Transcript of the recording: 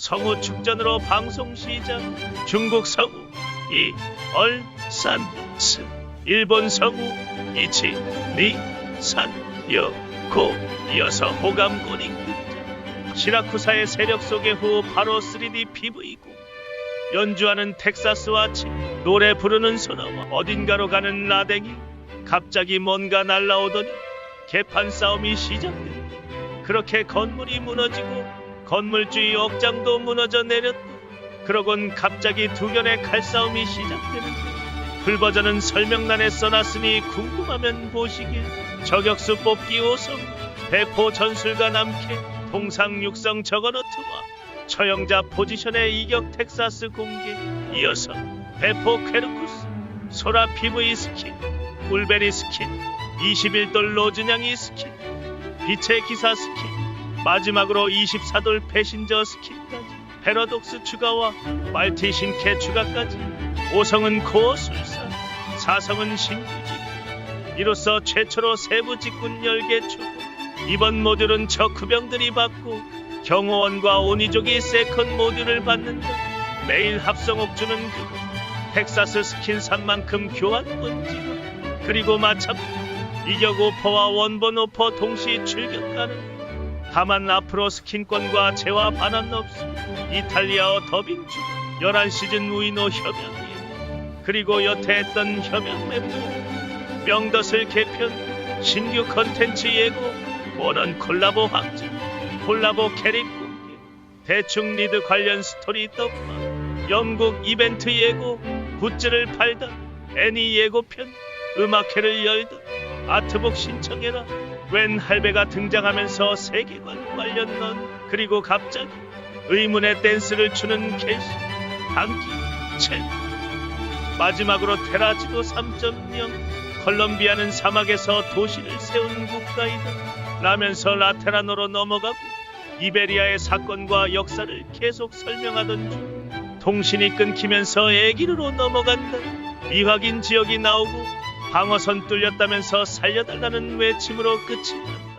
성우 축전으로 방송 시작. 중국 성우 이 얼산 스 일본 성우 이치 니산 여고 이어서 호감고닉 등장. 시라쿠사의 세력 속의 후 바로 3D PV고 연주하는 텍사스와 치 노래 부르는 소나와 어딘가로 가는 라댕이 갑자기 뭔가 날라오더니 개판 싸움이 시작된다. 그렇게 건물이 무너지고 건물주의 억장도 무너져 내렸다. 그러곤 갑자기 두 견의 칼싸움이 시작되는데 풀버전은 설명란에 써놨으니 궁금하면 보시길 저격수 뽑기 5성 대포 전술가 남캐 동상 육성 저거너트와 처형자 포지션의 이격 텍사스 공개 이어서 대포 퀘르쿠스 소라 PV 스킨 울베리 스킨 21돌 로즈냥이 스킨 빛의 기사 스킨 마지막으로 24돌 패신저 스킨까지 패러독스 추가와 말티 신캐 추가까지 5성은 코어 술사 4성은 신규직 이로써 최초로 세부 직군 10개 추가 이번 모듈은 적후병들이 받고 경호원과 오니족이 세컨 모듈을 받는다. 매일 합성 옥주는 그거 텍사스 스킨 3만큼 교환권 지급 그리고 마참 이격 오퍼와 원본 오퍼 동시 출격 가능 다만 앞으로 스킨권과 재화 반환 없음 이탈리아어 더빙 중 11시즌 우이노 협약에 그리고 여태 했던 협약 맵도 명덧을 개편 신규 컨텐츠 예고 원원 콜라보 확정 콜라보 캐릭 공개 대충 리드 관련 스토리 떡밥 영국 이벤트 예고 굿즈를 팔다 애니 예고편 음악회를 열다 아트북 신청해라. 웬 할배가 등장하면서 세계관 관련 넌 그리고 갑자기 의문의 댄스를 추는 캐시 단기 첼. 마지막으로 테라지도 3.0 컬럼비아는 사막에서 도시를 세운 국가이다. 라면서 라테라노로 넘어가고 이베리아의 사건과 역사를 계속 설명하던 중 통신이 끊기면서 에기르로 넘어간다. 미확인 지역이 나오고 방어선 뚫렸다면서 살려달라는 외침으로 끝이 난다